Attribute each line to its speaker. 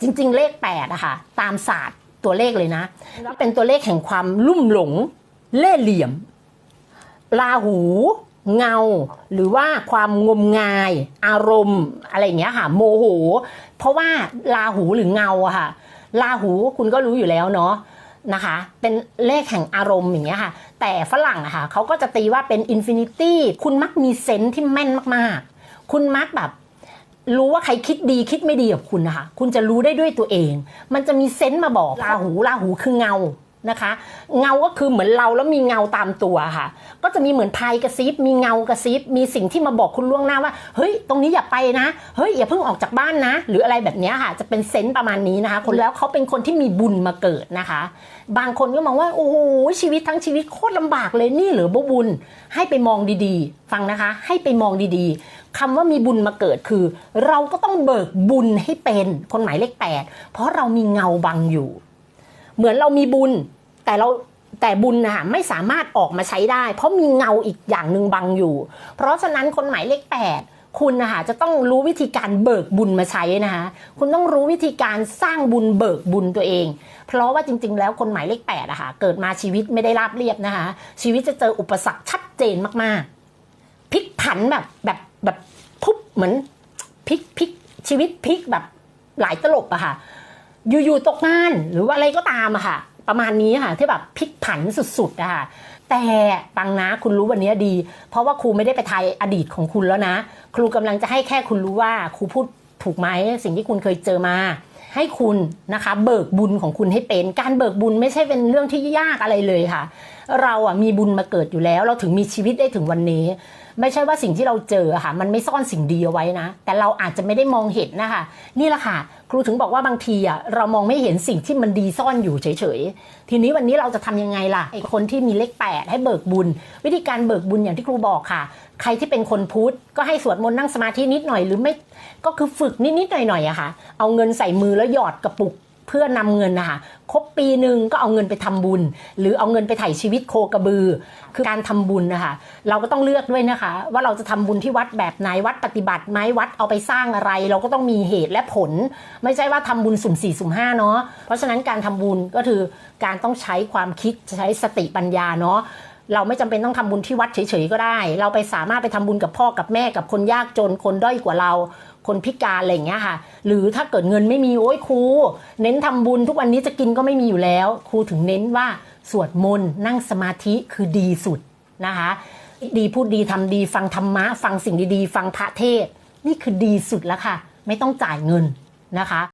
Speaker 1: จริง ๆ เลข8อะค่ะตามศาสตร์ตัวเลขเลยนะเป็นตัวเลขแห่งความลุ่มหลง เล่ห์เหลี่ยมราหู เงา หรือว่าความงมงาย อารมณ์อะไรอย่างเงี้ยค่ะ โมโห เพราะว่าราหูหรือเงาอะค่ะราหูคุณก็รู้อยู่แล้วเนาะนะคะ เป็นเลขแห่งอารมณ์อย่างเงี้ยค่ะ แต่ฝรั่งอะค่ะเขาก็จะตีว่าเป็นอินฟินิตี้คุณมักมีเซนส์ที่แม่นมากๆ คุณมักแบบ รู้ว่าใครคิดดีคิดไม่ดีกับคุณนะคะ คุณจะรู้ได้ด้วยตัวเอง มันจะมีเซนส์มาบอกราหูราหูคือเงานะคะ เงาก็คือเหมือนเราแล้วมีเงาตามตัวค่ะ ก็จะมีเหมือนพายกระซิบมีเงากระซิบมีสิ่งที่มาบอกคุณล่วงหน้าว่าเฮ้ยตรงนี้อย่าไปนะเฮ้ยอย่าเพิ่งออกจากบ้านนะ หรืออะไรแบบเนี้ยค่ะ จะเป็นเซนส์ประมาณนี้นะคะ คนแล้วเขาเป็นคนที่มีบุญมาเกิดนะคะ บางคนก็มองว่าโอ้โหชีวิตทั้งชีวิตโคตรลำบากเลยนี่เหรือบุญให้ไปมองดีๆ ฟังนะคะ ให้ไปมองดีๆ คำว่ามีบุญมาเกิดคือ เราก็ต้องเบิกบุญให้เป็น คนหมายเลขแปดเพราะเรามีเงาบังอยู่ เหมือนเรามีบุญ แต่เราแต่บุญนะคะไม่สามารถออกมาใช้ได้ เพราะมีเงาอีกอย่างหนึ่งบังอยู่ เพราะฉะนั้นคนหมายเลขแปดคุณนะคะจะต้องรู้วิธีการเบิกบุญมาใช้นะคะคุณต้องรู้วิธีการสร้างบุญเบิกบุญตัวเอง เพราะว่าจริง ๆ แล้วคนหมายเลขแปดอะค่ะเกิดมาชีวิตไม่ได้ราบเรียบนะคะชีวิตจะเจออุปสรรคชัดเจนมากๆ ผันแบบแบบแบบทุบเหมือนพลิกพลิกชีวิตพลิกแบบหลายตลบอะค่ะ อยู่ๆตกงานหรือว่าอะไรก็ตามอะค่ะ ประมาณนี้ค่ะที่แบบพลิกผันสุดๆอะค่ะแต่ปังนะคุณรู้วันนี้ดี เพราะว่าครูไม่ได้ไปทายอดีตของคุณแล้วนะ ครูกำลังจะให้แค่คุณรู้ว่าครูพูดถูกไหมสิ่งที่คุณเคยเจอมา ให้คุณนะคะเบิกบุญของคุณให้เป็น การเบิกบุญไม่ใช่เป็นเรื่องที่ยากอะไรเลยค่ะ เราอะมีบุญมาเกิดอยู่แล้ว เราถึงมีชีวิตได้ถึงวันนี้ ไม่ใช่ว่าสิ่งที่เราเจอค่ะมันไม่ซ่อนสิ่งดีเอาไว้นะ แต่เราอาจจะไม่ได้มองเห็นนะคะนี่แหละค่ะ ครูถึงบอกว่าบางทีอะเรามองไม่เห็นสิ่งที่มันดีซ่อนอยู่เฉยๆทีนี้วันนี้เราจะทำยังไงล่ะไอคนที่มีเลขแปดให้เบิกบุญ วิธีการเบิกบุญอย่างที่ครูบอกค่ะ ใครที่เป็นคนพุทธก็ให้สวดมนต์นั่งสมาธินิดหน่อยหรือไม่ก็คือฝึกนิดๆหน่อยๆอะค่ะ เอาเงินใส่มือแล้วหยอดกระปุกเพื่อนำเงินนะคะครบปีหนึ่งก็เอาเงินไปทำบุญ หรือเอาเงินไปไถ่ชีวิตโคกระบือ คือการทำบุญนะคะเราก็ต้องเลือกด้วยนะคะ ว่าเราจะทำบุญที่วัดแบบไหนวัดปฏิบัติไหมวัดเอาไปสร้างอะไร เราก็ต้องมีเหตุและผล ไม่ใช่ว่าทำบุญสุ่มสี่สุ่มห้าเนาะเพราะฉะนั้นการทำบุญก็คือการต้องใช้ความคิดใช้สติปัญญาเนาะ เราไม่จำเป็นต้องทำบุญที่วัดเฉยๆก็ได้ เราไปสามารถไปทำบุญกับพ่อกับแม่กับคนยากจนคนด้อยกว่าเราคนพิการอะไรอย่างเงี้ยค่ะ หรือถ้าเกิดเงินไม่มีโอ้ยครู เน้นทำบุญทุกวันนี้จะกินก็ไม่มีอยู่แล้ว ครูถึงเน้นว่าสวดมนต์นั่งสมาธิคือดีสุดนะคะ ดีพูดดีทำดีฟังธรรมะ ฟังสิ่งดีๆ ฟังพระเทศ นี่คือดีสุดแล้วค่ะ ไม่ต้องจ่ายเงินนะคะ